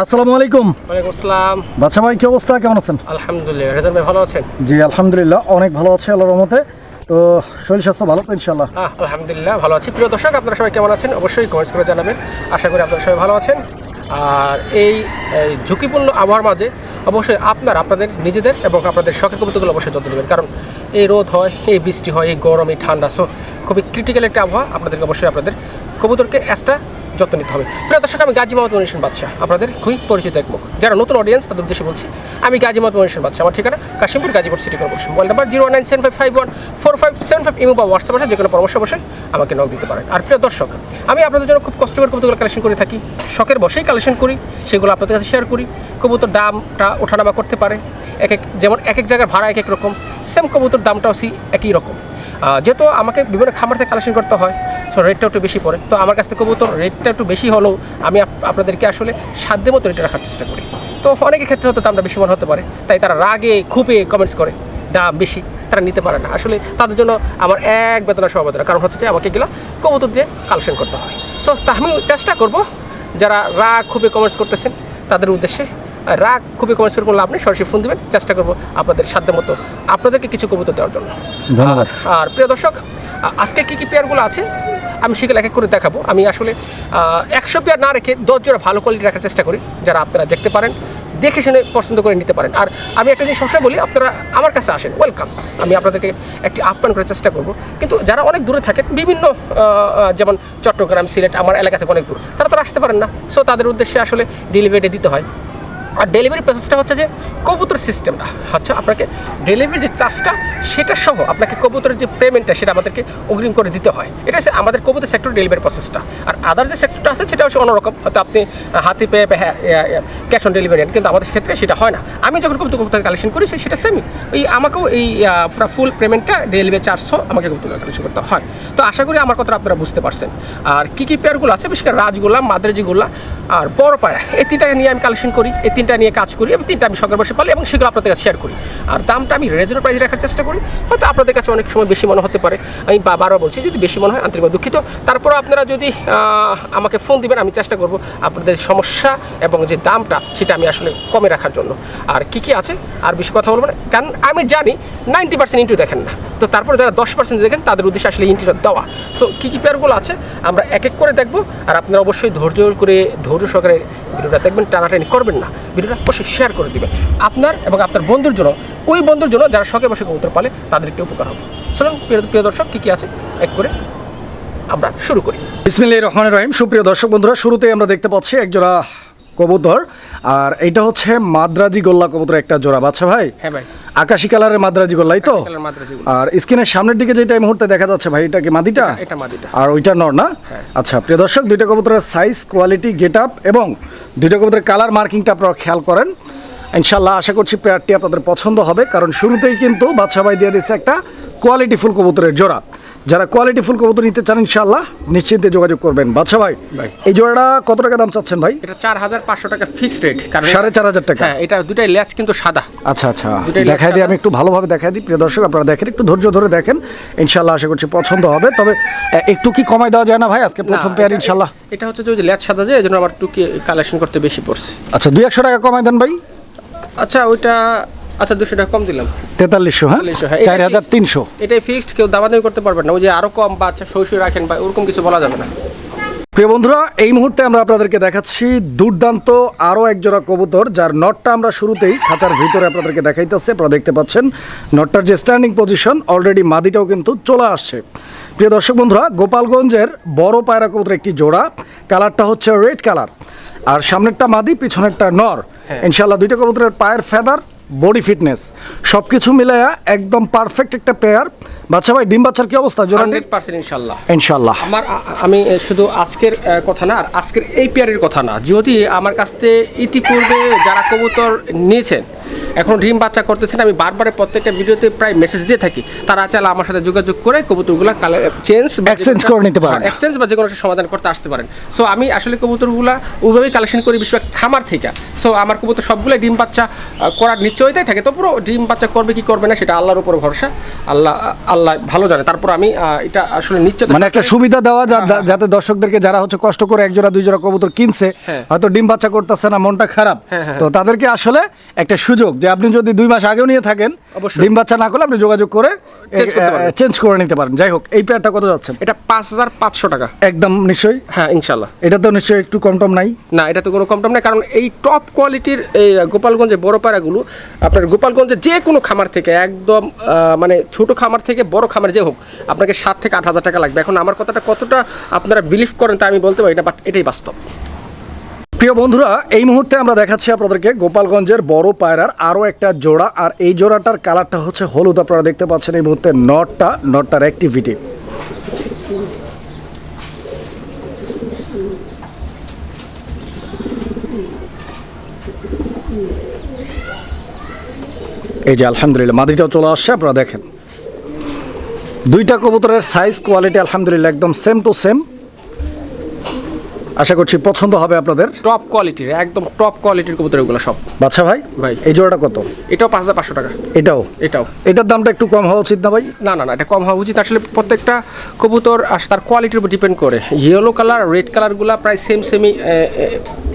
আসসালামু আলাইকুম। ওয়ালাইকুম আসসালাম। বাচ্চা ভাই কি অবস্থা? কেমন আছেন? আলহামদুলিল্লাহ রেজান ভাই ভালো আছেন? জি আলহামদুলিল্লাহ অনেক ভালো আছে আল্লাহর রহমতে। তো শরীর স্বাস্থ্য ভালো তো ইনশাল্লাহ আলহামদুলিল্লাহ ভালো আছি। প্রিয় দর্শক আপনারা সবাই কেমন আছেন? অবশ্যই কমেন্টস করে জানাবেন। আশা করি আপনারা সবাই ভালো আছেন। আর এই ঝুঁকিপূর্ণ আবহাওয়ার মাঝে অবশ্যই আপনার আপনাদের নিজেদের এবং আপনাদের শখের কবিতাগুলো অবশ্যই যত্ন নেবেন। কারণ এই রোদ হয় এই বৃষ্টি হয় এই গরম এই ঠান্ডা সো খুবই ক্রিটিক্যাল একটা আবহাওয়া আপনাদেরকে অবশ্যই আপনাদের কবুতরকে এক্সট্রা যত্ন নিতে হবে। প্রিয় দর্শক, আমি গাজী মোহাম্মদ মনীষণ বাদশাহ। আপনাদের খুবই পরিচিত এক মুখ। যারা নতুন অডিয়েন্স তাদের উদ্দেশ্যে বলছি, আমি গাজী মোহাম্মদ মনীষণ বাদশাহ। আমার ঠিকানা Kashimpur Gazipur city corporation mobile number zero nine seven five five one four five seven five imo বা হোয়াটসঅ্যাপ আছে যে কোনো পরামর্শ অবশ্যই আমাকে নক দিতে পারেন। আর প্রিয় দর্শক, আমি আপনাদের জন্য খুব কষ্ট করে কবুতরগুলো কালেকশন করে থাকি। শখের বসেই কালেকশন করি, সেগুলো আপনাদের কাছে শেয়ার করি। কবুতর দামটা ওঠানামা করতে পারে। এক এক যেমন এক এক জায়গার ভাড়া এক এক রকম সেম কবুতর দামটাও সি একই রকম। যেহেতু আমাকে বিভিন্ন খামার থেকে কালেকশন করতে হয় সো রেটটা একটু বেশি পড়ে। তো আমার কাছ থেকে কবুতর রেটটা একটু বেশি হলেও আমি আপ- আপনাদেরকে আসলে সাধ্য মতো রেটে রাখার চেষ্টা করি। তো অনেকের ক্ষেত্রে হয়তো দামটা বেশি মনে হতে পারে, তাই তারা রাগে খুবই কমেন্টস করে, দাম বেশি, তারা নিতে পারে না। আসলে তাদের জন্য আমার এক বেতনা সহবেদনা, কারণ হচ্ছে যে আমাকে এগুলো কবুতর দিয়ে কালেকশন করতে হয়। সো তা আমি চেষ্টা করব, যারা রাগ খুবই কমেন্টস করতেছেন, তাদের উদ্দেশ্যে রাগ খুবই কমেন্টস করে কোনো লাভ নেই। সরাসরি ফোন দেবেন চেষ্টা করব আপনাদের সাধ্য মতো আপনাদেরকে কিছু কবুতর দেওয়ার জন্য। ধন্যবাদ। আর প্রিয় দর্শক আজকে কী কী পেয়ারগুলো আছে? আমি সেগুলো এক এক করে দেখাবো। আমি আসলে একশো পেয়ার না রেখে দশ জোড়া ভালো কোয়ালিটি রাখার চেষ্টা করি যারা আপনারা দেখতে পারেন দেখে শুনে পছন্দ করে নিতে পারেন। আর আমি একটা জিনিস সবসময় বলি আপনারা আমার কাছে আসেন ওয়েলকাম আমি আপনাদেরকে একটি আপ্যায়ন করার চেষ্টা করব। কিন্তু যারা অনেক দূরে থাকেন বিভিন্ন যেমন চট্টগ্রাম সিলেট আমার এলাকা থেকে অনেক দূর তারা তো আসতে পারেন না। সো তাদের উদ্দেশ্যে আসলে ডেলিভারি দিতে হয়। আর ডেলিভারি প্রসেসটা হচ্ছে যে কবুতর সিস্টেমটা হচ্ছে আপনাকে ডেলিভারি যে চার্জটা সেটা সহ আপনাকে কবুতরের যে পেমেন্টটা সেটা আমাদেরকে অগ্রিম করে দিতে হয়। এটা হচ্ছে আমাদের কবুতর সেক্টর ডেলিভারি প্রসেসটা আর আদার যে সেক্টরটা আছে, সেটা হচ্ছে অন্যরকম। হয়তো আপনি হাতে পেয়ে হ্যাঁ ক্যাশ অন ডেলিভারি কিন্তু আমাদের ক্ষেত্রে সেটা হয় না। আমি যখন কবুতর কবুতর কালেকশন করি সেটা সেমই এই আমাকেও এই পুরো ফুল পেমেন্টটা ডেলিভারি চার্জ সহ আমাকে কবুতর কালেকশন করতে হয়। তো আশা করি আমার কথাটা আপনারা বুঝতে পারছেন। আর কী কী পেয়ারগুলো আছে? বিশেষ করে রাজগোল্লা মাদ্রাজিগুলা আর বড় পায়রা এই তিনটা নিয়ে আমি কালেকশন করি। এই তিনটা নিয়ে কাজ করি এবং তিনটা আমি সকাল বসে পালি এবং সেগুলো আপনাদের কাছে শেয়ার করি। আর দামটা আমি রিজনেবল প্রাইস রাখার চেষ্টা করি। হয়তো আপনাদের কাছে অনেক সময় বেশি মনে হতে পারে। আমি বারবার বলছি, যদি বেশি মনে হয় আন্তরিকভাবে দুঃখিত। তারপর আপনারা যদি আমাকে ফোন দিবেন, আমি চেষ্টা করব আপনাদের সমস্যা এবং যে দামটা, সেটা আমি আসলে কমে রাখার জন্য। আর কি কি আছে, আর বেশি কথা বলব না। কারণ আমি জানি নাইনটি পার্সেন্ট ইন্টু দেখেন না। তো তারপর যারা দশ পার্সেন্ট দেখেন, তাদের উদ্দেশ্যে আসলে ইন্টিটা দেওয়া। সো কী কী পেয়ারগুলো আছে, আমরা এক এক করে দেখব। আর আপনারা অবশ্যই ধৈর্য করে ধৈর্য সহকারে ভিডিওটা দেখবেন, টানাটানি করবেন না। ভিডিওটা অবশ্যই শেয়ার করে দিবেন আপনার এবং আপনার বন্ধুর জন্য ওই বন্ধুর জন্য যারা শখে বসে কবুতর পালে তাদের একটু উপকার হবে। চলুন প্রিয় দর্শক কী কী আছে? এক করে আমরা শুরু করি। বিসমিল্লাহ রহমান রহিম। সুপ্রিয় দর্শক বন্ধুরা শুরুতেই আমরা দেখতে পাচ্ছি একজোড়া কবুতর আর এটা হচ্ছে মাদ্রাজি গোল্লা কবুতর একটা জোড়া। বাচ্চা ভাই হ্যাঁ ভাই। আকাশি কালারের মাদ্রাজি গোল্লাই তো? আর স্ক্রিনের সামনের দিকে যেটা এই মুহূর্তে দেখা যাচ্ছে ভাই এটা কি মাদিটা? এটা মাদিটা। আর ওইটা নর না? হ্যাঁ। আচ্ছা প্রিয় দর্শক দুইটা কবুতরের সাইজ কোয়ালিটি গেট আপ এবং দুইটা কবুতরের কালার মার্কিংটা আপনারা খেয়াল করেন। ইনশাল্লাহ আশা করছি পেয়ারটি আপনাদের পছন্দ হবে, কারণ শুরুতেই কিন্তু ভাই দিয়ে দিচ্ছে একটা কোয়ালিটিফুল কবুতরের জোড়া। যারা কোয়ালিটি ফুল কবুতর নিতে চান ইনশাল্লাহ নিশ্চিন্তে যোগাযোগ করবেন। বাচ্চা ভাই। এই জোড়াটা কত টাকা দাম চাচ্ছেন ভাই? এটা চার হাজার পাঁচশো টাকা ফিক্সড রেট কারণ সাড়ে চার হাজার টাকা। হ্যাঁ এটা দুটাই ল্যাচ কিন্তু সাদা। আচ্ছা আচ্ছা। দেখাই দিই আমি একটু ভালোভাবে দেখাই দিই প্রিয় দর্শক আপনারা দেখেন একটু ধৈর্য ধরে দেখেন। ইনশাল্লাহ আশা করছি পছন্দ হবে তবে একটু কি কমাই দেওয়া যায় না ভাই? আজকে প্রথম পেয়ার ইনশাল্লাহ এটা হচ্ছে যে ল্যাচ সাদা যে এই জন্য আমার টুকি কালেকশন করতে বেশি পড়ছে। আচ্ছা দুই একশো টাকা কমাই দেন ভাই। আচ্ছা ওইটা আচ্ছা দুশো টাকা কম দিলাম। তেতাল্লিশশো হ্যাঁ? 4300, হ্যাঁ, চার হাজার। তিনশো। এটাই ফিক্সড কেউ দামাদামি করতে পারবেন না। ওই যে আরও কম বা আচ্ছা সই রাখেন বা ওরকম কিছু বলা যাবে না। প্রিয় বন্ধুরা এই মুহূর্তে আমরা আপনাদেরকে দেখাচ্ছি দুর্দান্ত আরও একজোড়া কবুতর যার নটটা আমরা শুরুতেই খাঁচার ভিতরে আপনাদেরকে দেখাইতেছে। আপনারা দেখতে পাচ্ছেন নটটার যে স্ট্যান্ডিং পজিশন অলরেডি মাদিটাও কিন্তু চলে আসছে। প্রিয় দর্শক বন্ধুরা গোপালগঞ্জের বড় পায়রা কবুতর একটি জোড়া কালারটা হচ্ছে রেড কালার আর সামনেরটা মাদি পিছনেরটা নর। হ্যাঁ। ইনশাল্লাহ দুইটা কবুতরের পায়ের ফেদার বডি ফিটনেস সব কিছু মিলাইয়া একদম পারফেক্ট একটা পেয়ার বাচ্চা ভাই ডিম বাচ্চার কি অবস্থা? হান্ড্রেড পার্সেন্ট ইনশাল্লাহ। ইনশাল্লাহ। আমার আমি শুধু আজকের কথা না আর আজকের এই পেয়ারের কথা না। যদি আমার কাছ থেকে ইতিপূর্বে যারা কবুতর নিয়েছেন এখন ডিম বাচ্চা করতেছেন আমি বারবার প্রত্যেকটা ভিডিওতে প্রায় মেসেজ দিয়ে থাকি। তারা চাইলে আমার সাথে যোগাযোগ করে কবুতরগুলো চেঞ্জ Exchange করে নিতে পারেন। এক্সচেঞ্জ বা যে কোনো সমাধান করতে আসতে পারেন। সো আমি আসলে কবুতরগুলো ওইভাবেই কালেকশন করি বেশিরভাগ খামার থেকে। সো আমার কবুতর সবগুলো ডিম বাচ্চা করার নিশ্চয়তাই থাকে। তো পুরো ডিম বাচ্চা করবে কি করবে না সেটা আল্লাহর উপর ভরসা। আল্লাহ আল্লাহ ভালো জানে। তারপর আমি এটা আসলে নিশ্চয় মানে একটা সুবিধা দেওয়া যা- যা- যাতে দর্শকদেরকে যারা হচ্ছে কষ্ট করে এক জোড়া দুই জোড়া কবুতর কিনছে হ্যাঁ। হয়তো ডিম বাচ্চা করতেছে না মনটা খারাপ। হ্যাঁ, হ্যাঁ। তো তাদেরকে আসলে একটা সুযোগ যে আপনি যদি দুই মাস আগেও নিয়ে থাকেন ডিম বাচ্চা না করলে আপনি যোগাযোগ করে। চেঞ্জ করে নিতে পারেন। যাই হোক এই পেয়ারটা কত যাচ্ছেন এটা পাঁচ হাজার পাঁচশো টাকা। একদম নিশ্চয়ই? হ্যাঁ ইনশাল্লাহ এটা তো নিশ্চয়ই একটু কম টম নাই? না এটা তো কোনো কম দাম না কারণ এই টপ কোয়ালিটির এই গোপালগঞ্জে বড় পায়রাগুলো আপনার গোপালগঞ্জে যে কোনো খামার থেকে একদম মানে ছোট খামার থেকে বড় খামার যে হোক আপনাকে সাত থেকে আট হাজার টাকা লাগবে। এখন আমার কথাটা কতটা আপনারা বিলিভ করেন তা আমি বলতে পারি না বাট এটাই বাস্তব। প্রিয় বন্ধুরা, এই মুহূর্তে আমরা দেখাচ্ছি আপনাদেরকে গোপালগঞ্জের বড় পায়রার আরও একটা জোড়া, আর এই জোড়াটার কালারটা হচ্ছে হলুদ। আপনারা দেখতে পাচ্ছেন এই মুহূর্তে নটটা, নটটার অ্যাক্টিভিটি এই যে আলহামদুলিল্লাহ, মাদিটাও চলে আসছে, আপনারা দেখেন। দুইটা কবুতরের সাইজ কোয়ালিটি আলহামদুলিল্লাহ, একদম সেম টু সেম আশা করছি পছন্দ হবে আপনাদের। টপ কোয়ালিটির একদম টপ কোয়ালিটির কবুতর এগুলো সব। বাচ্চা ভাই ভাই। এই জোড়াটা কত? এটাও পাঁচ হাজার পাঁচশো টাকা। এটাও? এটাও। এটার দামটা একটু কম হওয়া উচিত না ভাই? না না না এটা কম হওয়া উচিত। আসলে প্রত্যেকটা কবুতর আস- তার কোয়ালিটির উপর ডিপেন্ড করে। ইয়েলো কালার রেড কালারগুলো প্রায় সেম সেমই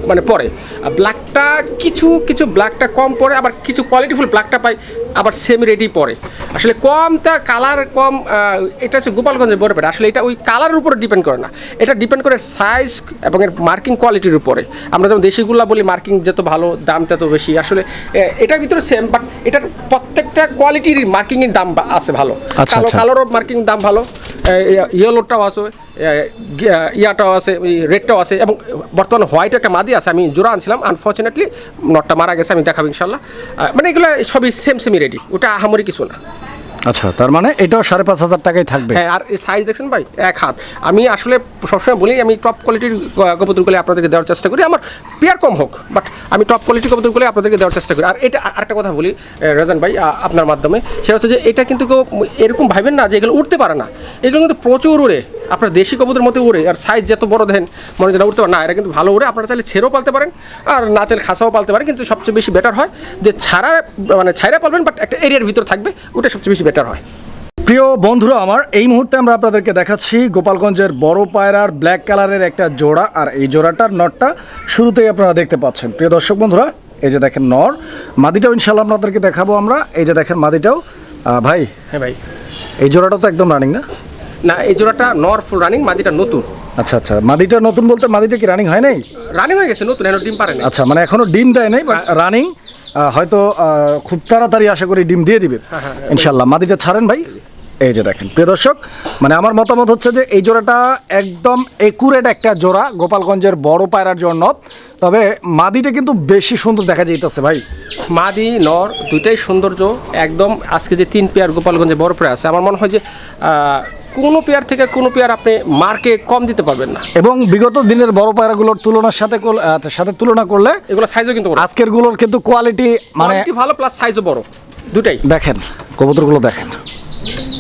মানে পরে। আর ব্ল্যাকটা কিছু কিছু ব্ল্যাকটা কম পরে আবার কিছু কোয়ালিটিফুল ব্ল্যাকটা পাই আবার সেম রেডই পড়ে আসলে কমটা কালার কম এটা হচ্ছে গোপালগঞ্জের বড় আসলে এটা ওই কালারের উপরে ডিপেন্ড করে না। এটা ডিপেন্ড করে সাইজ এবং এর মার্কিং কোয়ালিটির উপরে। আমরা যেমন দেশিগুলা বলি মার্কিং যত ভালো দাম তত বেশি। আসলে এটার ভিতরে সেম বাট এটার প্রত্যেকটা কোয়ালিটির মার্কিংয়ের দাম আছে ভালো। আচ্ছা, কালো আচ্ছা। কালোরও মার্কিং দাম ভালো। ইয়েলোটাও আছে। ইয়াটাও আছে, ওই রেডটাও আছে, এবং বর্তমানে হোয়াইট একটা মাদি আছে, আমি জোড়া আনছিলাম আনফর্চুনেটলি নটটা মারা গেছে, আমি দেখাবো ইনশাল্লাহ মানে এগুলো সবই সেম সেমি রেডি ওটা আহামরি কিছু না। আচ্ছা তার মানে এটাও সাড়ে পাঁচ হাজার টাকাই থাকবে। হ্যাঁ আর এই সাইজ দেখছেন ভাই, এক হাত। আমি আসলে সবসময় বলি, আমি টপ কোয়ালিটির কবুতরগুলো আপনাদেরকে দেওয়ার চেষ্টা করি। আমার পেয়ার কম হোক বাট আমি টপ কোয়ালিটির কবুতরগুলো আপনাদেরকে দেওয়ার চেষ্টা করি। আর এটা আর- আরেকটা কথা বলি রাজান ভাই আপনার মাধ্যমে। সেটা হচ্ছে যে এটা কিন্তু এরকম ভাবেন না যে এগুলো উঠতে পারে না। এগুলো কিন্তু প্রচুর উড়ে। আপনার দেশি কবুতরের মতো উড়ে। আর সাইজ যত বড় দেন মনে যেন উঠতে পারে না, এরা কিন্তু ভালো উড়ে। আপনারা চাইলে ছেড়েও পালতে পারেন, আর না চাইলে খাসাও পালতে পারেন, কিন্তু সবচেয়ে বেশি বেটার হয় যে ছাড়া মানে ছাইরা পালবেন বাট একটা এরিয়ার ভিতর থাকবে, ওটা সবচেয়ে বেশি বেটার হয়। প্রিয় বন্ধুরা আমার এই মুহূর্তে আমরা আপনাদেরকে দেখাচ্ছি গোপালগঞ্জের বড় পায়রার ব্ল্যাক কালারের একটা জোড়া আর এই জোড়াটার নটটা শুরুতেই আপনারা দেখতে পাচ্ছেন। প্রিয় দর্শক বন্ধুরা এই যে দেখেন নর মাদিটাও ইনশাল্লাহ আপনাদেরকে দেখাবো আমরা। এই যে দেখেন মাদিটাও। ভাই হ্যাঁ ভাই। এই জোড়াটা তো একদম রানিং না? না এই জোড়াটা নর ফুল রানিং মাদিটা নতুন। আচ্ছা আচ্ছা মাদিটা নতুন বলতে মাদিটা কি রানিং হয় নাই? রানিং হয়ে গেছে নতুন এখনও ডিম পারে না আচ্ছা মানে এখনও ডিম দেয় নাই বাট রানিং হয়তো খুব তাড়াতাড়ি আশা করি ডিম দিয়ে দিবে। হ্যাঁ, ইনশাল্লাহ। মাদিটা ছাড়েন ভাই? এই যে দেখেন। প্রিয় দর্শক মানে আমার মতামত হচ্ছে যে এই জোড়াটা একদম একুরেট একটা জোড়া গোপালগঞ্জের বড় পায়রার জন্য। তবে মাদিটা কিন্তু বেশি সুন্দর দেখা যাইতেছে ভাই। মাদি নর দুইটাই সৌন্দর্য। একদম আজকে যে তিন পেয়ার গোপালগঞ্জে বড় পেয়ার আছে আমার মনে হয় যে কোনো পেয়ার থেকে কোনো পেয়ার আপনি মার্কে কম দিতে পারবেন না। এবং বিগত দিনের বড় পায়রাগুলোর তুলনার সাথে সাথে তুলনা করলে এগুলো সাইজও কিন্তু আজকেরগুলোর কিন্তু কোয়ালিটি মানে ভালো প্লাস সাইজও বড়। দুটাই। দেখেন কবুতরগুলো দেখেন।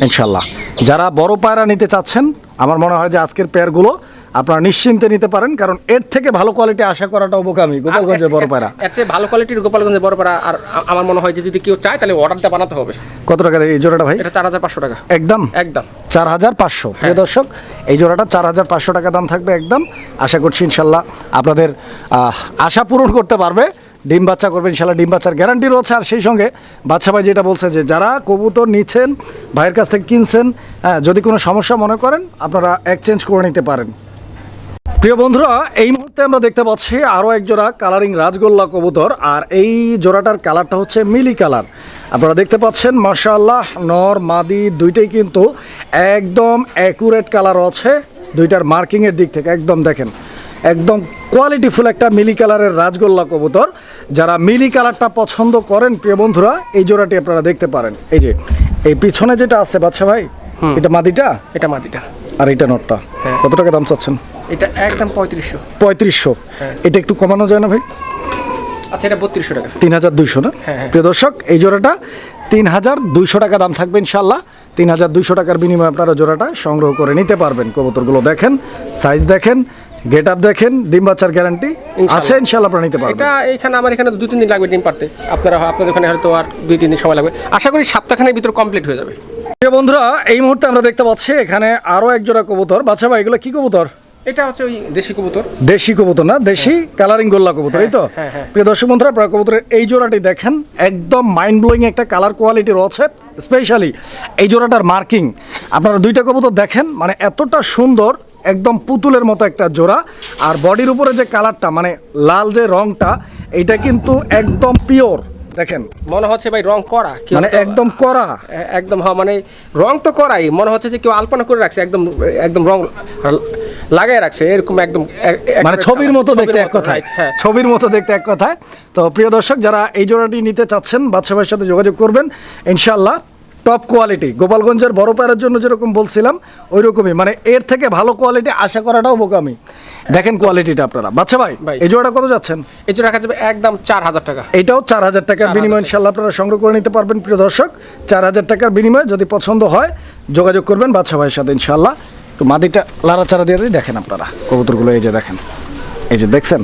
ইনশাল্লাহ যারা বড় পায়রা নিতে চাচ্ছেন আমার মনে হয় যে আজকের পেয়ারগুলো আপনারা নিশ্চিন্তে নিতে পারেন কারণ এর থেকে ভালো কোয়ালিটি আশা করাটা অবকামী গোপালগঞ্জের বড় পায়রা এর চেয়ে ভালো কোয়ালিটির গোপালগঞ্জে বড় পায়রা আর আমার মনে হয় যে যদি কেউ চায় তাহলে অর্ডারটা বানাতে হবে। কত টাকা এই জোড়াটা ভাই? এটা চার হাজার পাঁচশো টাকা। একদম? একদম। চার হাজার পাঁচশো প্রিয় দর্শক এই জোড়াটা চার হাজার পাঁচশো টাকা দাম থাকবে একদম। আশা করছি ইনশাল্লাহ আপনাদের আশা পূরণ করতে পারবে। ডিম বাচ্চা করবে ইনশাল্লাহ ডিম বাচ্চার গ্যারান্টি রয়েছে। আর সেই সঙ্গে বাচ্চা ভাই যেটা বলছে যে যারা কবুতর নিচ্ছেন ভাইয়ের কাছ থেকে কিনছেন হ্যাঁ, যদি কোনো সমস্যা মনে করেন আপনারা এক্সচেঞ্জ করে নিতে পারেন। প্রিয় বন্ধুরা এই মুহূর্তে আমরা দেখতে পাচ্ছি আরও এক জোড়া কালারিং রাজগোল্লা কবুতর আর এই জোড়াটার কালারটা হচ্ছে মিলি কালার। আপনারা দেখতে পাচ্ছেন মার্শাল্লাহ নর মাদি দুইটাই কিন্তু একদম অ্যাকুরেট কালার আছে। দুইটার মার্কিংয়ের দিক থেকে একদম দেখেন একদম কোয়ালিটিফুল একটা মিলি কালারের রাজগোল্লা কবুতর। যারা মিলি কালারটা পছন্দ করেন প্রিয় বন্ধুরা এই জোড়াটি আপনারা দেখতে পারেন। এই যে এই পিছনে যেটা আছে বাচ্চা ভাই এটা মাদিটা? এটা মাদিটা। আর এটা নটটা। হ্যাঁ। কত টাকা দাম চাচ্ছেন? এটা একদম পঁয়ত্রিশশো। পঁয়ত্রিশশো। হ্যাঁ। এটা একটু কমানো যায় না ভাই? আচ্ছা এটা বত্রিশশো টাকা। তিন হাজার দুইশো না? হ্যাঁ, হ্যাঁ। প্রিয় দর্শক এই জোড়াটা তিন হাজার দুইশো টাকা দাম থাকবে ইনশাল্লাহ তিন হাজার দুইশো টাকার বিনিময়ে আপনারা জোড়াটা সংগ্রহ করে নিতে পারবেন। কবুতরগুলো দেখেন সাইজ দেখেন গেট আপ দেখেন ডিম বাচ্চার গ্যারান্টি। আছে ইনশাল্লাহ আপনারা নিতে পারবেন। এটা এখানে আমার এখানে দুই তিন দিন লাগবে ডিম পারতে আপনারা আপনাদের ওখানে হয়তো আর দুই তিন দিন সময় লাগবে। আশা করি সপ্তাহখানের ভিতর কমপ্লিট হয়ে যাবে। বন্ধুরা এই মুহূর্তে আমরা দেখতে পাচ্ছি এখানে আরও এক জোড়া কবুতর। বাচ্চা ভাই এগুলো কি কবুতর? এটা হচ্ছে ওই দেশি কবুতর। দেশি কবুতর না দেশি কালারিং গোল্লা কবুতর এই তো? হ্যাঁ, হ্যাঁ। প্রিয় দর্শক বন্ধুরা আপনারা কবুতরের এই জোড়াটি দেখেন একদম মাইন্ড ব্লোয়িং একটা কালার কোয়ালিটি রয়েছে স্পেশালি এই জোড়াটার মার্কিং আপনারা দুইটা কবুতর দেখেন মানে এতটা সুন্দর একদম পুতুলের মতো একটা জোড়া আর বডির উপরে যে কালারটা মানে লাল যে রংটা এটা কিন্তু একদম পিওর দেখেন। মনে হচ্ছে ভাই রং করা মানে একদম করা একদম হ্যাঁ মানে রং তো করাই মনে হচ্ছে যে কেউ আলপনা করে রাখছে একদম একদম রং লাগাই রাখছে এরকম একদম মানে ছবির মতো দেখতে এক কথায়। হ্যাঁ। ছবির মতো দেখতে এক কথায়। তো প্রিয় দর্শক যারা এই জোড়াটি নিতে চাচ্ছেন বাদশা ভাইয়ের সাথে যোগাযোগ করবেন। ইনশাল্লাহ টপ কোয়ালিটি গোপালগঞ্জের বড় পায়ের জন্য যেরকম বলছিলাম ওই রকমই মানে এর থেকে ভালো কোয়ালিটি আশা করাটাও বোকামি। দেখেন কোয়ালিটিটা আপনারা। বাচ্চা ভাই। এই জোড়াটা কত যাচ্ছেন? এই জোড়া যাবে একদম চার হাজার টাকা। এটাও চার হাজার টাকার 4,000 বিনিময়ে ইনশাল্লাহ আপনারা সংগ্রহ করে নিতে পারবেন প্রিয় দর্শক। চার হাজার টাকার বিনিময়ে যদি পছন্দ হয় যোগাযোগ করবেন বাচ্চা ভাইয়ের সাথে ইনশাল্লাহ একটু মাদিটা লাড়াচাড়া দিয়ে দিয়ে দেখেন আপনারা কবুতরগুলো এই যে দেখেন। এই যে দেখছেন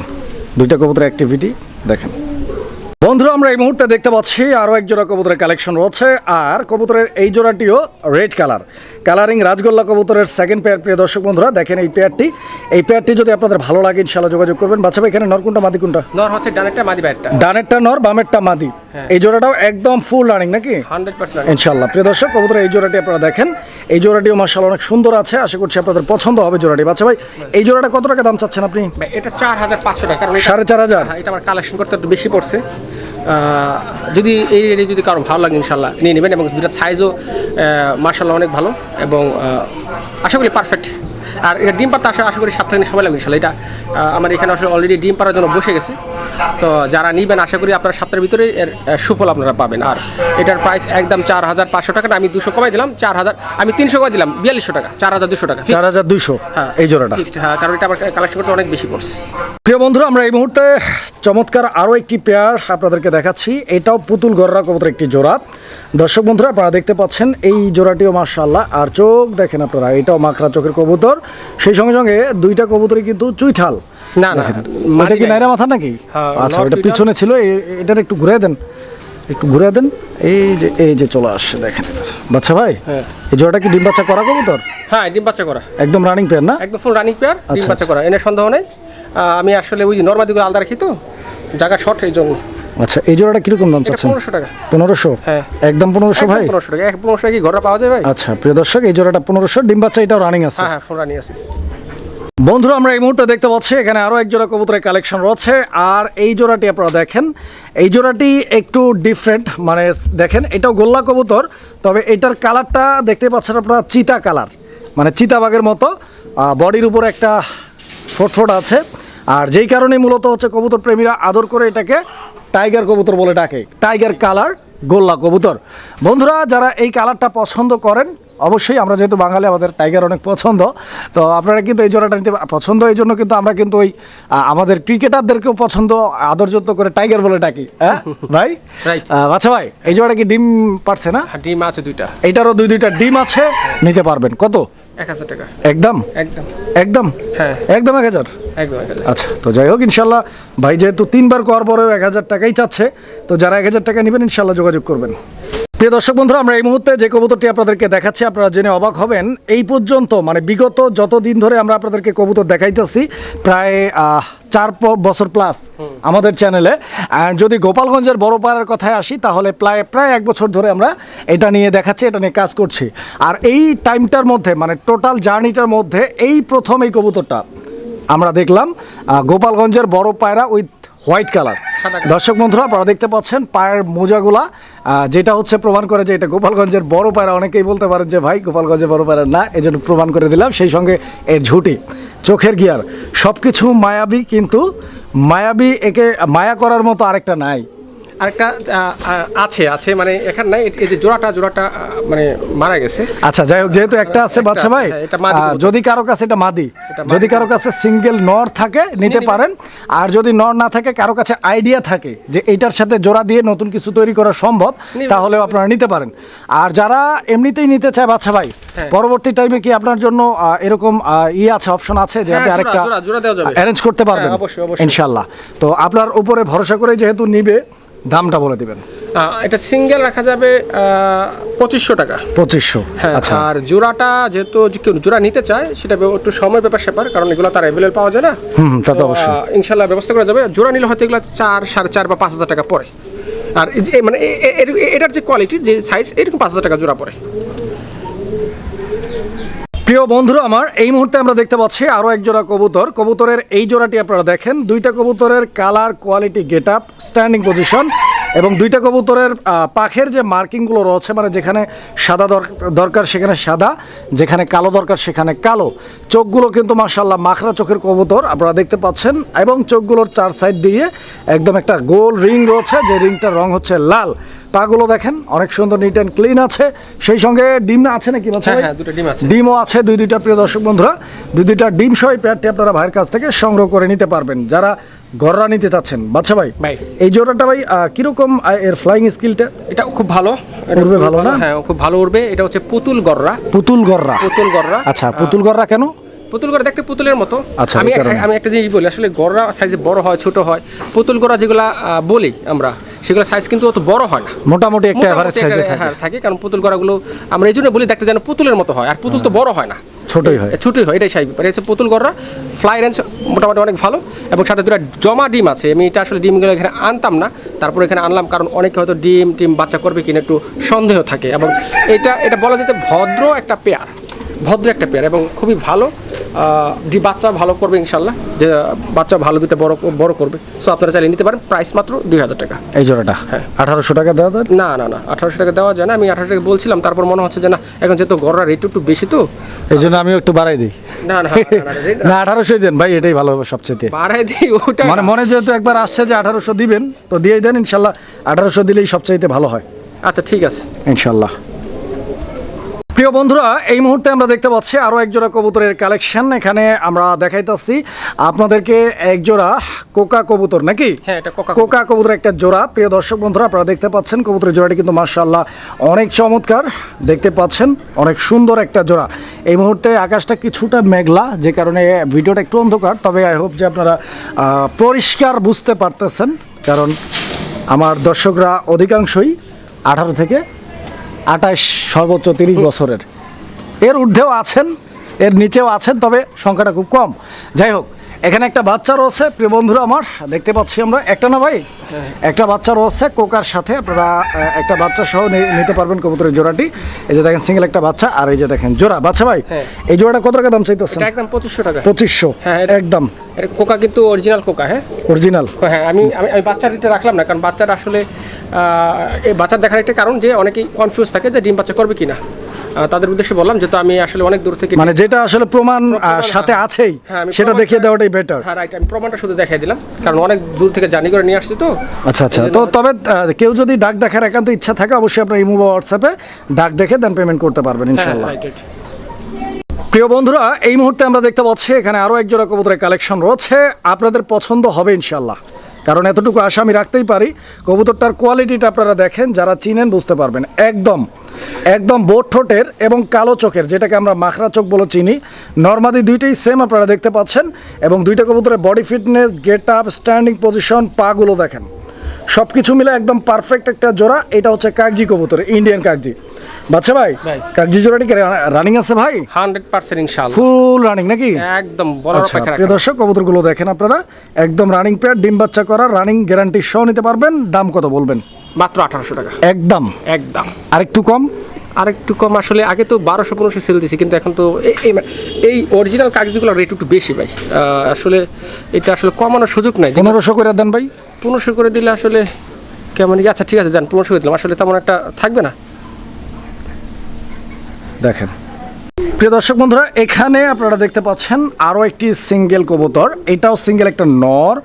দুইটা কবুতরের অ্যাক্টিভিটি দেখেন। বন্ধুরা আমরা এই মুহূর্তে দেখতে পাচ্ছি আরও এক জোড়া কবুতরের কালেকশন রয়েছে আর কবুতরের এই জোড়াটিও রেড কালার কালারিং রাজগোল্লা কবুতরের সেকেন্ড পেয়ার প্রিয় দর্শক বন্ধুরা দেখেন এই পেয়ারটি এই পেয়ারটি যদি আপনাদের ভালো লাগে ইনশাল্লাহ যোগাযোগ করবেন। বাচ্চা ভাই এখানে নরকুনটা মাদি কোনটা নর হচ্ছে ডানেরটা মাদি ব্যাটটা ডানেরটা নর বামেরটা মাদি। এই জোড়াটাও একদম ফুল রানিং নাকি? ইনশাল্লাহ প্রিয় দর্শক কবুতর এই জোড়াটি আপনারা দেখেন। এই জোড়াটিও মার্শাল অনেক সুন্দর আছে। আশা করছি আপনাদের পছন্দ হবে জোড়াটি। বাচ্চা ভাই এই জোড়াটা কত টাকা দাম চাচ্ছেন আপনি? এটা চার হাজার পাঁচশো টাকা সাড়ে চার হাজার? হ্যাঁ, এটা আমার কালেকশন করতে একটু বেশি পড়ছে। যদি এই রেটে যদি কারও ভালো লাগে ইনশাল্লাহ নিয়ে নেবেন এবং দুটা সাইজও মার্শাল্লাহ অনেক ভালো এবং আশা করি পারফেক্ট আর এটা ডিম পাতা আশা আশা করি সপ্তাহে সময় লাগবে ইনশাল্লাহ এটা আমার এখানে আসলে অলরেডি ডিম পাড়ার জন্য বসে গেছে। তো যারা নিবেন আশা করি আপনারা সপ্তাহের ভিতরে এর সুফল আপনারা পাবেন। আর এটার প্রাইস একদম চার হাজার পাঁচশো টাকা আমি দুশো কমাই দিলাম চার হাজার আমি তিনশো কমাই দিলাম বিয়াল্লিশশো টাকা চার হাজার দুশো টাকা চার হাজার দুইশো হ্যাঁ এই জোড়াটা। হ্যাঁ কারণ এটা আমার কালেকশন করতে অনেক বেশি পড়ছে। প্রিয় বন্ধুরা আমরা এই মুহূর্তে চমৎকার আরও একটি পেয়ার আপনাদেরকে দেখাচ্ছি। এটাও পুতুল গররা কবুতর একটি জোড়া। দর্শক বন্ধুরা আপনারা দেখতে পাচ্ছেন এই জোড়াটিও মার্শাল্লাহ আর চোখ দেখেন আপনারা এটাও মাখরা চোখের কবুতর। সেই সঙ্গে সঙ্গে দুইটা কবুতরই কিন্তু চুইঠাল। না না এটা কি নাইরা মাথা নাকি? হ্যাঁ, আচ্ছা এটা চুইঠাল। পিছনে ছিল এ- এটার একটু ঘুরে দেন। একটু ঘুরে দেন। এই যে এই যে চলে আসছে দেখেন। বাচ্চা ভাই হ্যাঁ। এই জোড়াটা কি ডিম বাচ্চা করা কবুতর? হ্যাঁ ডিম বাচ্চা করা। একদম রানিং পেয়ার না? একদম ফুল রানিং পেয়ার ডিম আচ্ছা, বাচ্চা করা। এনে সন্দেহ নেই। আমি আসলে ওই নর্মাদিগুলো আলাদা রাখি তো। জায়গা শর্ট এই জন্য। আচ্ছা এই জোড়াটা কীরকম দাম চাচ্ছেন? পনেরোশো টাকা। পনেরোশো? হ্যাঁ। একদম পনেরোশো ভাই? পনেরোশো টাকা। পনেরোশো কি ঘরে পাওয়া যায় ভাই? আচ্ছা প্রিয় দর্শক এই জোড়াটা পনেরোশো ডিম বাচ্চা এটাও রানিং আছে। হ্যাঁ হ্যাঁ ফুল রানিং আছে। বন্ধুরা, আমরা এই মুহূর্তে দেখতে পাচ্ছি এখানে আরও এক জোড়া কবুতরের কালেকশন রয়েছে। আর এই জোড়াটি আপনারা দেখেন, এই জোড়াটি একটু ডিফারেন্ট মানে দেখেন, এটাও গোল্লা কবুতর, তবে এটার কালারটা দেখতে পাচ্ছেন আপনারা চিতা কালার মানে চিতাবাগের মতো। বডির উপর একটা ফোটফোট আছে। আর যেই কারণে মূলত হচ্ছে কবুতর প্রেমীরা আদর করে এটাকে টাইগার কবুতর বলে ডাকে। টাইগার কালার গোল্লা কবুতর। বন্ধুরা, যারা এই কালারটা পছন্দ করেন অবশ্যই আমরা যেহেতু বাঙালি আমাদের টাইগার অনেক পছন্দ তো আপনারা কিন্তু এই জোড়াটা নিতে পছন্দ এই জন্য কিন্তু আমরা কিন্তু ওই আমাদের ক্রিকেটারদেরকেও পছন্দ আদর যত্ন করে টাইগার বলে ডাকি হ্যাঁ? ভাই? আচ্ছা ভাই এই জোড়াটা কি ডিম পারছে না? ডিম আছে দুইটা। এটারও দুই দুইটা ডিম আছে নিতে পারবেন। কত? এক হাজার টাকা। একদম? একদম। একদম? হ্যাঁ। একদম এক হাজার? একদম আচ্ছা তো যাই হোক ইনশাল্লাহ। ভাই যেহেতু তিনবার কর পরেও এক হাজার টাকাই চাচ্ছে তো যারা এক হাজার টাকা নেবেন ইনশাল্লাহ যোগাযোগ করবেন। প্রিয় দর্শক বন্ধুরা আমরা এই মুহূর্তে যে কবুতরটি আপনাদেরকে দেখাচ্ছি আপনারা জেনে অবাক হবেন। এই পর্যন্ত মানে বিগত যতদিন ধরে আমরা আপনাদেরকে কবুতর দেখাইতেছি প্রায় আহ, চার বছর প্লাস আমাদের চ্যানেলে আর যদি গোপালগঞ্জের বড় পাড়ার কথায় আসি তাহলে প্রায় প্রায় এক বছর ধরে আমরা এটা নিয়ে দেখাচ্ছি এটা নিয়ে কাজ করছি। আর এই টাইমটার মধ্যে মানে টোটাল জার্নিটার মধ্যে এই প্রথম এই কবুতরটা আমরা দেখলাম গোপালগঞ্জের বড় পায়রা উইথ হোয়াইট কালার। দর্শক বন্ধুরা, আপনারা দেখতে পাচ্ছেন পায়ের মোজাগুলা। যেটা হচ্ছে প্রমাণ করে যে এটা গোপালগঞ্জের বড় পায়রা। অনেকেই বলতে পারেন যে, ভাই, গোপালগঞ্জের বড় পায়রা না, এই জন্য প্রমাণ করে দিলাম, সেই সঙ্গে এর ঝুঁটি, চোখের গিয়ার। সব কিছু মায়াবী, কিন্তু মায়াবী একে, মায়া করার মতো আরেকটা নাই। আরেকটা আছে আছে মানে এখানে নাই এই যে জোড়াটা জোড়াটা মানে মারা গেছে আচ্ছা যাই হোক যেহেতু একটা আছে বাচ্চা ভাই হ্যাঁ। যদি কারও কাছে এটা মাদি যদি কারও কাছে সিঙ্গেল নর থাকে নিতে পারেন আর যদি নর না থাকে কারও কাছে আইডিয়া থাকে যে এইটার সাথে জোড়া দিয়ে নতুন কিছু তৈরি করা সম্ভব। তাহলেও আপনারা নিতে পারেন আর যারা এমনিতেই নিতে চায় বাচ্চা ভাই হ্যাঁ। পরবর্তী টাইমে কি আপনার জন্য এরকম আহ, ইয়ে আছে অপশন আছে যে হ্যাঁ, আপনি আরেকটা। অ্যারেঞ্জ করতে পারবেন। ইনশাল্লাহ তো আপনার উপরে ভরসা করে যেহেতু নিবে দামটা বলে দিবেন। এটা সিঙ্গেল রাখা যাবে পঁচিশশো টাকা। পঁচিশশো হ্যাঁ আচ্ছা। আর জোড়াটা যেহেতু কেউ জোড়া নিতে চায় সেটা একটু সময় ব্যাপার স্যাপার কারণ এগুলো তার অ্যাভেলেবল পাওয়া যায় না। হুম, তা তো অবশ্যই। ইনশাল্লাহ ব্যবস্থা করা যাবে। জোড়া নিলে হয়তো এগুলো চার সাড়ে চার বা পাঁচ হাজার টাকা পড়ে। আর এই যে মানে এটার যে কোয়ালিটির যে সাইজ এরকম পাঁচ হাজার টাকা জোড়া পড়ে। প্রিয় বন্ধুরা আমার, এই মুহূর্তে আমরা দেখতে পাচ্ছি আরও এক জোড়া কবুতর। কবুতরের এই জোড়াটি আপনারা দেখেন। দুইটা কবুতরের colour quality get up standing position এবং দুইটা কবুতরের পাখের যে মার্কিংগুলো রয়েছে মানে যেখানে সাদা দর- দরকার সেখানে সাদা যেখানে কালো দরকার সেখানে কালো। চোখগুলো কিন্তু মার্শাল্লাহ মাখরা চোখের কবুতর আপনারা দেখতে পাচ্ছেন। এবং চোখগুলোর চার সাইড দিয়ে একদম একটা গোল রিং রয়েছে যে রিংটার রং হচ্ছে লাল। পাগুলো দেখেন অনেক সুন্দর নিট অ্যান্ড ক্লিন আছে। সেই সঙ্গে ডিম না আছে নাকি হ্যাঁ? হ্যাঁ ডিমও আছে দুই দুইটা প্রিয় দর্শক বন্ধুরা। দুই দুইটা ডিম সহ এই পেয়ারটি আপনারা ভাইয়ের কাছ থেকে সংগ্রহ করে নিতে পারবেন। যারা গররা নিতে চাচ্ছেন। বাচ্চা ভাই ভাই। এই জোড়াটা ভাই কীরকম এর ফ্লাইং স্কিলটা এটা খুব ভালো। উড়বে ভালো না? হ্যাঁ খুব ভালো উড়বে। এটা হচ্ছে পুতুল গররা পুতুল গররা পুতুল গররা আচ্ছা পুতুল গররা কেন? পুতুল গড়া দেখতে পুতুলের মতো। আচ্ছা, আমি আমি একটা জিনিস বলি আসলে গড়া সাইজে বড় হয় ছোট হয়। পুতুল গড়া যেগুলা বলি আমরা সেগুলো সাইজ কিন্তু অত বড় হয় না। মোটামুটি একটা এভারেজ সাইজে থাকে। থাকে কারণ পুতুল গড়াগুলো আমরা এই জন্য বলি দেখতে যেন পুতুলের মতো হয় আর পুতুল তো বড় হয় না। ছোটই হয়। ছোটই হয় এটাই স্বাভাবিক। ব্যাপার। হচ্ছে পুতুল গড়া ফ্লাই রেঞ্জ মোটামুটি অনেক ভালো এবং সাথে দুটা জমা ডিম আছে। আমি এটা আসলে ডিমগুলো এখানে আনতাম না তারপর এখানে আনলাম কারণ অনেকে হয়তো ডিম টিম বাচ্চা করবে কিনা একটু সন্দেহ থাকে এবং এটা এটা বলা যেতে ভদ্র একটা পেয়ার। ভদ্র একটা পেয়ার এবং খুবই ভালো ডি বাচ্চা ভালো করবে ইনশাল্লাহ যে বাচ্চা ভালো দিতে বড় বড় করবে। সো আপনারা চাইলে নিতে পারেন প্রাইস মাত্র দুই হাজার টাকা। এই জোড়াটা? হ্যাঁ। আঠারোশো টাকা দেওয়া যায়? না না না আঠারোশো টাকা দেওয়া যায় না আমি আঠারোশো টাকা বলছিলাম তারপর মনে হচ্ছে যে না এখন যেহেতু গড়ার রেট একটু বেশি তো এই জন্য আমিও একটু বাড়াই দিই। না না না, আঠারোশোই দেন ভাই এটাই ভালো হবে সবচেয়ে। বাড়াই দিই ওটা মানে মনে যেহেতু একবার আসছে যে আঠারোশো দিবেন তো দিয়েই দেন ইনশাল্লাহ আঠারোশো দিলেই সবচাইতে ভালো হয়। আচ্ছা ঠিক আছে। ইনশাল্লাহ। প্রিয় বন্ধুরা এই মুহূর্তে আমরা দেখতে পাচ্ছি আরও একজোড়া কবুতরের কালেকশন এখানে আমরা দেখাইতাছি আপনাদেরকে একজোড়া কোকা কবুতর নাকি? হ্যাঁ, এটা কোকা কোকা কবুতর একটা জোড়া। প্রিয় দর্শক বন্ধুরা আপনারা দেখতে পাচ্ছেন কবুতরের জোড়াটি কিন্তু মার্শাল্লাহ অনেক চমৎকার। দেখতে পাচ্ছেন অনেক সুন্দর একটা জোড়া। এই মুহূর্তে আকাশটা কিছুটা মেঘলা যে কারণে ভিডিওটা একটু অন্ধকার। তবে আই হোপ যে আপনারা পরিষ্কার বুঝতে পারতেছেন কারণ আমার দর্শকরা অধিকাংশই আঠারো থেকে আঠাশ, সর্বোচ্চ তিরিশ বছরের। এর ঊর্ধ্বেও আছেন, এর নিচেও আছেন, তবে সংখ্যাটা খুব কম। যাই হোক এখানে একটা বাচ্চা রয়েছে প্রিয় বন্ধুরা আমার দেখতে পাচ্ছি আমরা। একটা না ভাই? একটা বাচ্চা রয়েছে কোকার সাথে আপনারা একটা বাচ্চা সহ নিতে পারবেন কবুতরের জোড়াটি। এই যে দেখেন সিঙ্গেল একটা বাচ্চা আর এই যে দেখেন জোড়া। বাচ্চা ভাই হ্যাঁ। এই জোড়াটা কত টাকা দাম চাইতেছেন? এটা একদম পঁচিশশো টাকা। পঁচিশশো হ্যাঁ, একদম। কোকা কিন্তু অরিজিনাল কোকা হ্যাঁ? অরিজিনাল হ্যাঁ আমি আমি আমি বাচ্চার এটা রাখলাম না কারণ বাচ্চাটা আসলে আহ, এই বাচ্চার দেখার একটা কারণ যে অনেকেই কনফিউজ থাকে যে ডিম বাচ্চা করবে কিনা। তাদের উদ্দেশ্যে বললাম যেহেতু আমি আসলে অনেক দূর থেকে মানে যেটা আসলে প্রমাণ সাথে হ্যাঁ। আছেই হ্যাঁ, সেটা প্রমাণটা- দেখিয়ে দেওয়াটাই বেটার হ্যাঁ রাইট আমি প্রমাণটা শুধু দেখাই দিলাম কারণ অনেক দূর থেকে জার্নি করে নিয়ে আসছি তো। আচ্ছা আচ্ছা তো তবে কেউ যদি ডাক দেখার একান্ত ইচ্ছা থাকে অবশ্যই আপনার ইমো বা হোয়াটসঅ্যাপে ডাক দেখে দেন পেমেন্ট করতে পারবেন হ্যাঁ রাইট প্রিয় বন্ধুরা এই মুহূর্তে আমরা দেখতে পাচ্ছি এখানে আরও এক জোড়া কবুতরের কালেকশন রয়েছে। আপনাদের পছন্দ হবে ইনশাল্লাহ কারণ এতটুকু আশা আমি রাখতেই পারি। কবুতরটার কোয়ালিটিটা আপনারা দেখেন, যারা চিনেন বুঝতে পারবেন। একদম একদম বোট ঠোঁটের এবং কালো চোখের, যেটাকে আমরা মাখরা চোখ বলে চিনি। নর্মাদি দুইটাই সেম আপনারা দেখতে পাচ্ছেন এবং দুইটা কবুতরের body fitness get up standing position পাগুলো দেখেন। সব কিছু মিলে একদম পারফেক্ট একটা জোড়া। এটা হচ্ছে কাগজি কবুতর ইন্ডিয়ান কাগজি। বাচ্চা ভাই। কাগজি জোড়াটি রানিং আছে ভাই? হান্ড্রেড পার্সেন্ট ইনশাল্লাহ ফুল রানিং নাকি? একদম বলার অপেক্ষা রাখা দর্শক কবুতরগুলো দেখেন আপনারা। একদম রানিং পেয়ার ডিম বাচ্চা করা রানিং গ্যারান্টি সহ নিতে পারবেন। দাম কত বলবেন? মাত্র আঠারোশো টাকা। একদম। একদম। আরেকটু কম? আর একটু কম আসলে আগে তো বারোশো পনেরোশো সেল দিছি কিন্তু এখন তো এই- অরিজিনাল কাগজগুলোর রেট একটু বেশি ভাই। আসলে এটা আসলে কমানোর সুযোগ নাই। পনেরোশো করে দেন ভাই। পনেরোশো করে দিলে আসলে কেমন আচ্ছা ঠিক আছে দেন পনেরোশো করে দিলাম। আসলে তেমন একটা থাকবে না। দেখেন। প্রিয় দর্শক বন্ধুরা, এখানে আপনারা দেখতে পাচ্ছেন আরও একটি সিঙ্গেল কবুতর। এটাও সিঙ্গেল একটা নর।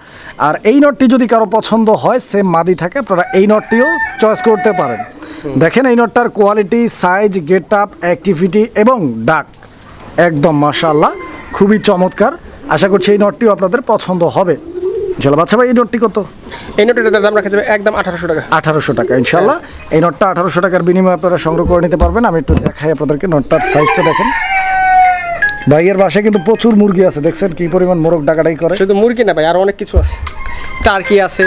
আর এই নটটি যদি কারও পছন্দ হয় সেম মাদি থাকে, আপনারা এই নটটিও চয়েস করতে পারেন। দেখেন, এই নটটার quality size get up activity এবং ডাক। একদম মাশাআল্লাহ, খুবই চমৎকার। আশা করছি এই নটটিও আপনাদের পছন্দ হবে। চলো বাচ্চা ভাই এই নোটটি কত? এই নোটের দাম রাখা যাবে একদম আঠারোশো টাকা। আঠারোশো টাকা ইনশাল্লাহ। এই নোটটা আঠারোশো টাকার বিনিময়ে আপনারা সংগ্রহ করে নিতে পারবেন। আমি একটু দেখাই আপনাদেরকে নোটটার সাইজটা দেখেন। ভাইয়ের বাসায় কিন্তু প্রচুর মুরগি আছে দেখছেন কি পরিমাণ মোরগ ডাকাডাই করে। শুধু মুরগি না ভাই আরও অনেক কিছু আছে। টার্কি আছে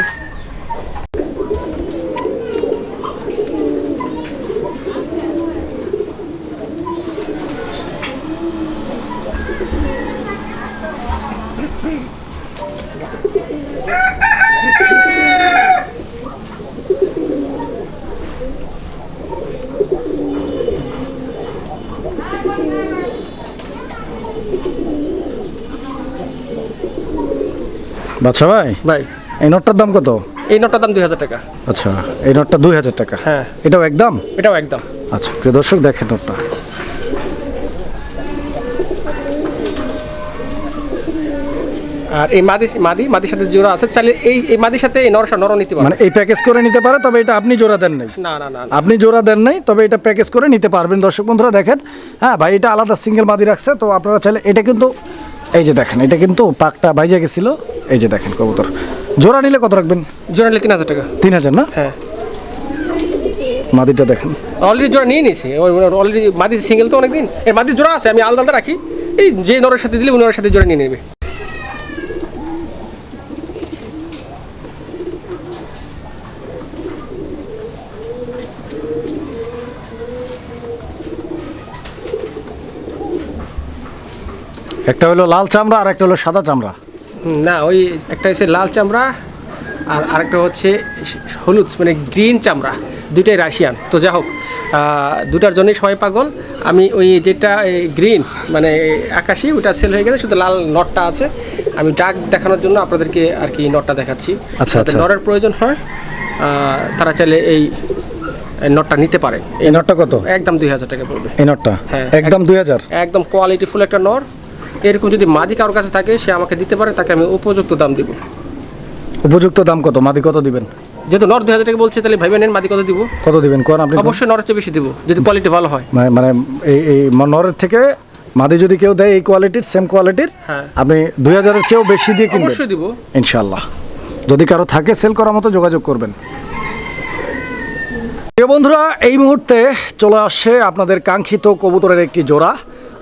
বাচ্চা ভাই? ভাই। এই নোটটার দাম কত? এই নোটটার দাম দুই হাজার টাকা। আচ্ছা এই নোটটা দুই হাজার টাকা? হ্যাঁ। এটাও একদম? এটাও একদম। আচ্ছা প্রিয় দর্শক দেখেন নোটটা। আর এই মাদি মাদি মাদির সাথে জোড়া আছে চাইলে এই এই মাদির সাথে এই নরসা নর নিতে পারে মানে এই প্যাকেজ করে নিতে পারে তবে এটা আপনি জোড়া দেন নাই। না না না না। আপনি জোড়া দেন নাই তবে এটা প্যাকেজ করে নিতে পারবেন। দর্শক বন্ধুরা দেখেন হ্যাঁ ভাই এটা আলাদা সিঙ্গেল মাদি রাখছে তো আপনারা চাইলে এটা কিন্তু এই যে দেখেন এটা কিন্তু পাকটা বাইজে গেছিল। এই যে দেখেন কবুতর। জোড়া নিলে কত রাখবেন? জোড়া নিলে তিন হাজার টাকা। তিন হাজার না? হ্যাঁ। মাদিটা দেখেন। অলরেডি জোড়া নিয়ে নিছি অলরেডি মাদি সিঙ্গেল তো অনেকদিন। এই মাদি জোড়া আছে আমি আলাদা আলাদা রাখি। এই যে নরের সাথে দিলে নরের সাথে জোড়া নিয়ে নেবে। একটা হলো লাল চামড়া আর একটা হলো সাদা চামড়া। না ওই একটা হচ্ছে লাল চামড়া আর আরেকটা হচ্ছে হলুদ মানে গ্রিন চামড়া। দুইটাই রাশিয়ান। তো যা হোক দুটার জন্যই সবাই পাগল। আমি ওই যেটা গ্রিন মানে আকাশি ওটা সেল হয়ে গেছে শুধু লাল নটটা আছে। আমি ডাক দেখানোর জন্য আপনাদেরকে আর কি নটটা দেখাচ্ছি। আচ্ছা, যাতে আচ্ছা। নরের প্রয়োজন হয় তারা চাইলে এই নটটা নিতে পারে। এই নটটা কত? একদম দুই হাজার টাকা পড়বে। এই নটটা হ্যাঁ, একদম দুই হাজার? একদম কোয়ালিটিফুল একটা নর এরকম যদি মাদি কারোর কাছে থাকে সে আমাকে দিতে পারে তাকে আমি উপযুক্ত দাম দিব। উপযুক্ত দাম কত? মাদি কত দিবেন? যেহেতু নর দুই হাজার টাকা বলছে তাহলে ভাইবেন মাদি কত দিব? কত দিবেন? কোন আপনি অবশ্যই নরের চেয়ে বেশি দিব যদি কোয়ালিটি ভালো হয়। মানে মানে এই এই নরের থেকে মাদি যদি কেউ দেয় এই কোয়ালিটির সেম কোয়ালিটির হ্যাঁ। আপনি দুই হাজারের চেয়েও বেশি দিয়ে কিনবেন। অবশ্যই দিব। ইনশাল্লাহ যদি কারও থাকে সেল করার মতো যোগাযোগ করবেন। বন্ধুরা এই মুহূর্তে চলে আসছে আপনাদের কাঙ্ক্ষিত কবুতরের একটি জোড়া।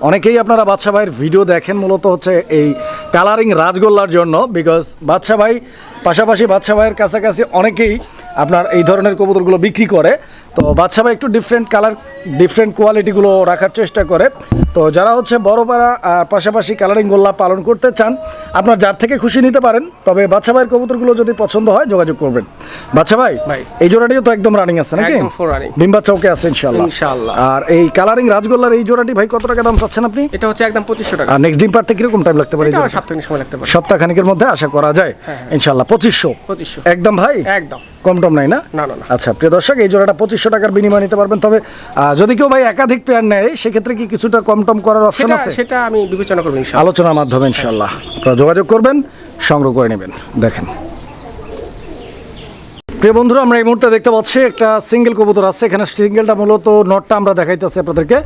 অনেকেই আপনারা বাচ্চা ভাইয়ের ভিডিও দেখেন, মূলত হচ্ছে এই কালারিং রাজগোল্লার জন্য বিকজ বাচ্চা ভাই, পাশাপাশি বাচ্চা ভাইয়ের কাছাকাছি অনেকেই আপনার এই ধরনের কবুতরগুলো বিক্রি করে। তো বাচ্চা ভাই একটু ডিফারেন্ট কালার ডিফারেন্ট কোয়ালিটিগুলো রাখার চেষ্টা করে। তো যারা হচ্ছে বড় পাড়া আর পাশাপাশি কালারিং গোল্লা পালন করতে চান আপনার যার থেকে খুশি নিতে পারেন। তবে বাচ্চা ভাইয়ের কবুতরগুলো যদি পছন্দ হয় যোগাযোগ করবেন। বাচ্চা ভাই ভাই। এই জোড়াটিও তো একদম রানিং আছে নাকি? full running। আছে ইনশাল্লাহ ইনশাআল্লাহ। আর এই কালারিং রাজগোল্লার এই জোড়াটি ভাই কত টাকা দাম চাচ্ছেন আপনি? এটা হচ্ছে একদম পঁচিশশো টাকা। আর নেক্সট ডিম পারতে কীরকম টাইম লাগতে পারে? সপ্তাহে সময় লাগতে পারে। সপ্তাহ খানিকের মধ্যে আশা করা যায় ইনশাল্লাহ পঁচিশশো। পঁচিশশো। একদম ভাই? একদম। কম টম নাই না? না, না, না। আচ্ছা প্রিয় দর্শক এই জোড়াটা পঁচিশশো টাকার বিনিময় নিতে পারবেন। তবে যদি কেউ ভাই একাধিক পেয়ার নেয় সেক্ষেত্রে কি কিছুটা কম টম করার অপশন আছে? সেটা আমি বিবেচনা করব আলোচনার মাধ্যমে ইনশাল্লাহ আপনারা যোগাযোগ করবেন সংগ্রহ করে নেবেন। দেখেন। প্রিয় বন্ধুরা আমরা এই মুহূর্তে দেখতে পাচ্ছি একটা সিঙ্গেল কবুতর আছে। এখানে সিঙ্গেলটা মূলত নটটা আমরা দেখাইতেছি আপনাদেরকে।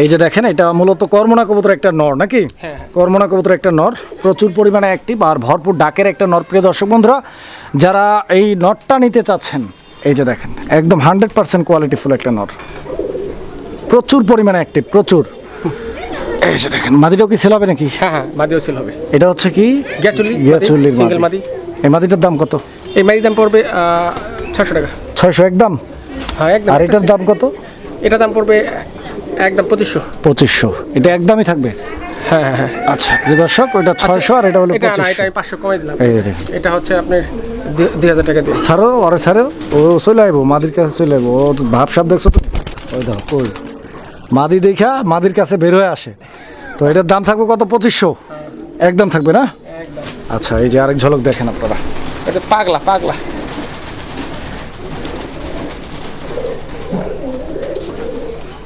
এই যে দেখেন এটা মূলত কর্মনা কবুতর একটা নর নাকি? হ্যাঁ। কর্মনা কবুতর একটা নর প্রচুর পরিমাণে অ্যাক্টিভ আর ভরপুর ডাকের একটা নর। প্রিয় দর্শক বন্ধুরা যারা এই নটটা নিতে চাচ্ছেন এই যে দেখেন একদম হান্ড্রেড পার্সেন্ট কোয়ালিটিফুল একটা নর। প্রচুর পরিমাণে অ্যাক্টিভ প্রচুর। এই যে দেখেন মাদিটাও কি সেল হবে নাকি? হ্যাঁ হ্যাঁ মাদিও সেল হবে। এটা হচ্ছে কি? গ্যাচুলি সিঙ্গেল মাদি। এই মাদিটার দাম কত? এই মাদির দাম পড়বে ছশো টাকা। ছয়শো একদম? হ্যাঁ একদম আর এটার দাম কত? এটার দাম পড়বে একদম পঁচিশশো। পঁচিশশো। এটা একদমই থাকবে? হ্যাঁ হ্যাঁ হ্যাঁ। আচ্ছা প্রিয় দর্শক ওইটা ছয়শো আর এটা হলো এটা না এটা পাঁচশো কমে দিলাম। এই যে দেখেন। এটা হচ্ছে আপনার দুই- হাজার টাকা দিয়ে। ছাড়ো ওরে ছাড়ো ও চলে আইবো মাদির কাছে চলে আইবো। ও ভাব সাপ দেখছ তো ওই দেখো কই? মাদি দেখা মাদির কাছে বের হয়ে আসে। তো এটার দাম থাকবে কত? পঁচিশশো। একদম থাকবে না? একদম। আচ্ছা এই যে আরেক ঝলক দেখেন আপনারা। এটা পাগলা পাগলা।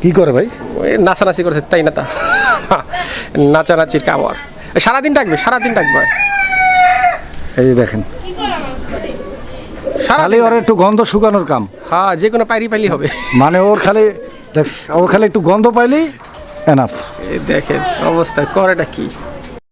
কি করে ভাই? ওই নাচানাচি করেছে তাই না তা? নাচানাচির কাবার সারাদিন ডাকবে সারাদিন ডাকবে। এই যে দেখেন। খালি ওর একটু গন্ধ শুকানোর কাম। হ্যাঁ যে কোনো পাইরি পাইলি হবে। মানে ওর খালি দেখ ওর খালি একটু গন্ধ পাইলেই এনাফ দেখেন অবস্থা করেটা কি?